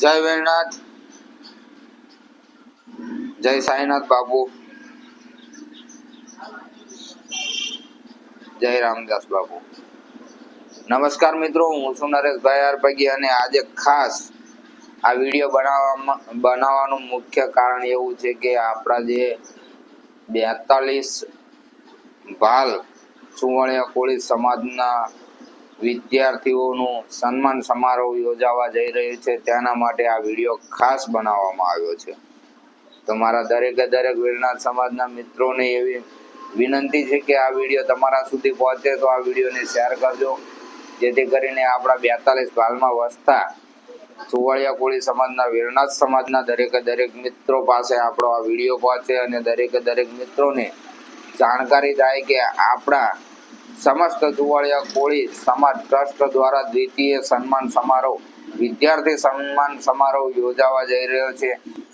જય વેણનાથ જય સાઈનાથ બાબુ જય રામદાસ બાબુ નમસ્કાર મિત્રો, હું છું નરેશભાઈ આરપગી અને આજે ખાસ આ વીડિયો બનાવવામાં, બનાવવાનું મુખ્ય કારણ એવું છે કે આપણા જે બેતાલીસ ભાલ સુવર્ણીય કોળી સમાજના વિદ્યાર્થીઓનું સન્માન સમારોહ યોજાવા જઈ રહ્યું છે. તેના માટે આ વીડિયો ખાસ બનાવવામાં આવ્યો છે. તો મારા દરેકે દરેક વીરનાથ સમાજના મિત્રોને એવી વિનંતી છે કે આ વીડિયો તમારા સુધી પહોંચે તો આ વિડીયોને શેર કરજો. જેથી કરીને આપણા બેતાલીસ ભાલમાં વસતા સુવાળિયા કોળી સમાજના વીરનાથ સમાજના દરેકે દરેક મિત્રો પાસે આપણો આ વીડિયો પહોંચે અને દરેકે દરેક મિત્રોને જાણકારી થાય કે આપણા સમસ્ત જુવાળિયા કોળી સમાજ ટ્રસ્ટ દ્વારા દ્વિતીય સન્માન સમારોહ, વિદ્યાર્થી સન્માન સમારોહ યોજાવા જઈ રહ્યો છે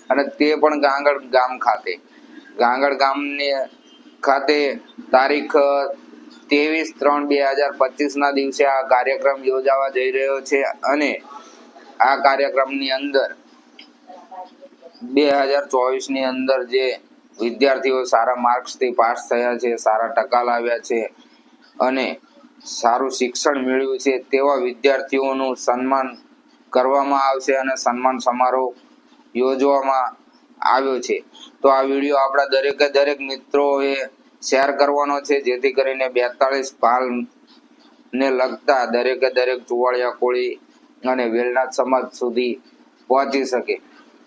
અને તે પણ ગાંગડ ગામ ખાતે. ગાંગડ ગામની ખાતે તારીખ ત્રેવીસ ત્રણ બે હજાર પચીસના દિવસે આ કાર્યક્રમ યોજાવા જઈ રહ્યો છે અને આ કાર્યક્રમની અંદર બે હજાર ચોવીસની અંદર જે વિદ્યાર્થીઓ સારા માર્ક્સથી પાસ થયા છે, સારા ટકા લાવ્યા છે અને સારું શિક્ષણ મેળવ્યું છે, તેવા વિદ્યાર્થીઓનું સન્માન કરવામાં આવશે અને સન્માન સમારોહ યોજવામાં આવ્યો છે. તો આ વીડિયો આપણા દરેકે દરેક મિત્રોએ શેર કરવાનો છે, જેથી કરીને બેતાળીસ પાલ ને લગતા દરેકે દરેક ચુવાળિયા કોળી અને વેલનાથ સમાજ સુધી પહોંચી શકે.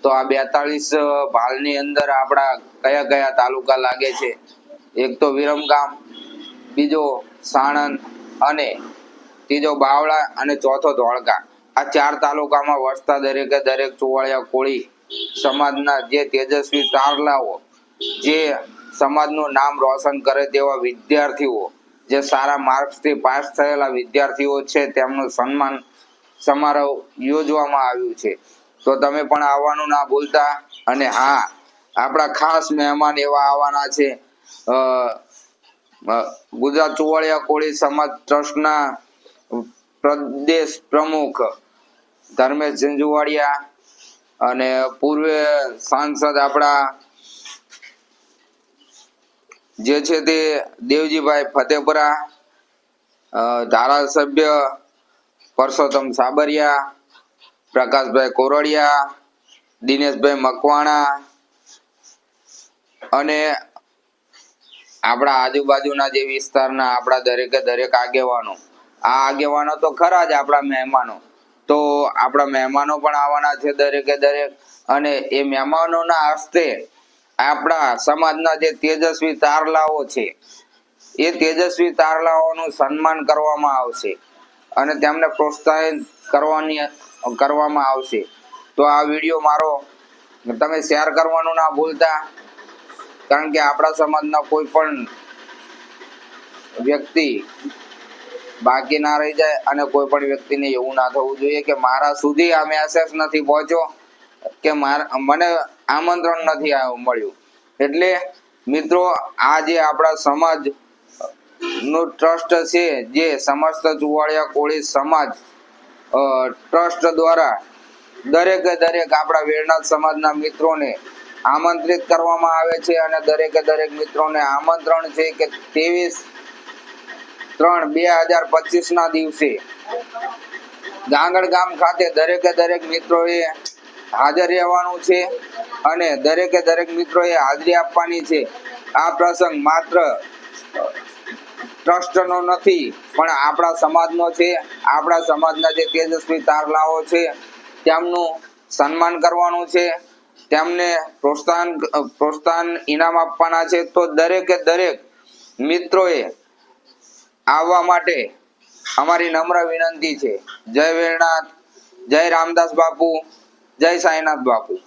તો આ બેતાળીસ ભાલની અંદર આપણા કયા કયા તાલુકા લાગે છે? એક તો વિરમગામ બીજો સાણંદ અને ત્રીજો બાવળા અને ચોથો ધોળકા. આ ચાર તાલુકામાં વસતા દરેકે દરેક ચુવાળિયા કોળી સમાજના જે તેજસ્વી તારલાઓ, જે સમાજનું નામ રોશન કરે તેવા વિદ્યાર્થીઓ, જે સારા માર્ક્સથી પાસ થયેલા વિદ્યાર્થીઓ છે, તેમનું સન્માન સમારોહ યોજવામાં આવ્યું છે. તો તમે પણ આવવાનું ના ભૂલતા અને હા, આપણા ખાસ મહેમાન એવા આવવાના છે. ગુજરાત ચોવાડિયા કોળી સમાજ ટ્રસ્ટના પ્રદેશ પ્રમુખ ધર્મેશ ઝંઝુવાડિયા અને પૂર્વે સાંસદ આપણા જે છે તે દેવજીભાઈ ફતેપુરા ધારાસભ્ય પરસોત્તમ સાબરિયા, પ્રકાશભાઈ કોરડિયા, દિનેશભાઈ મકવાણા અને આપણા આજુબાજુના જે વિસ્તારના આપણા દરેકે દરેક આગેવાનો, આ આગેવાનો તો ખરા જ આપણા મહેમાનો. તો આપણા મહેમાનો પણ આવવાના છે દરેકે દરેક. અને એ મહેમાનોના હસ્તે આપણા સમાજના જે તેજસ્વી તારલાઓ છે, એ તેજસ્વી તારલાઓનું સન્માન કરવામાં આવશે અને તેમને પ્રોત્સાહિત કરવાની, કરવામાં આવશે. તો આ વીડિયો મારો, તમે શેર કરવાનું ના ભૂલતા. કારણ કે આપણા સમાજના કોઈ પણ વ્યક્તિ બાકી ના રહી જાય અને કોઈ પણ વ્યક્તિને એવું ના થવું જોઈએ કે મારા સુધી આ મેસેજ નથી પહોંચ્યો કે મને આમંત્રણ નથી મળ્યું. એટલે મિત્રો, આ જે આપણા સમાજનું ટ્રસ્ટ છે, જે સમસ્ત જુવાળિયા કોળી સમાજ ટ્રસ્ટ દ્વારા દરેકે દરેક આપણા વેરનાથ સમાજના મિત્રોને આમંત્રિત કરવામાં આવે છે અને દરેકે દરેક મિત્રોને આમંત્રણ છે કે ત્રેવીસ ત્રણ બે હજાર પચીસ ના દિવસે ગાંગડ ગામ ખાતે દરેકે દરેક મિત્રોએ હાજર રહેવાનું છે અને દરેકે દરેક મિત્રોએ હાજરી આપવાની છે. આ પ્રસંગ માત્ર ટ્રસ્ટનો નથી, પણ આપણા સમાજનો છે. આપણા સમાજના જે તેજસ્વી તારલાઓ છે, તેમનું સન્માન કરવાનું છે. તેમને પ્રોત્સાહન પ્રોત્સાહન ઇનામ આપવાના છે. તો દરેકે દરેક મિત્રોએ આવવા માટે અમારી નમ્ર વિનંતી છે. જય વેરનાથ જય રામદાસ બાપુ, જય સાંઈનાથ બાપુ.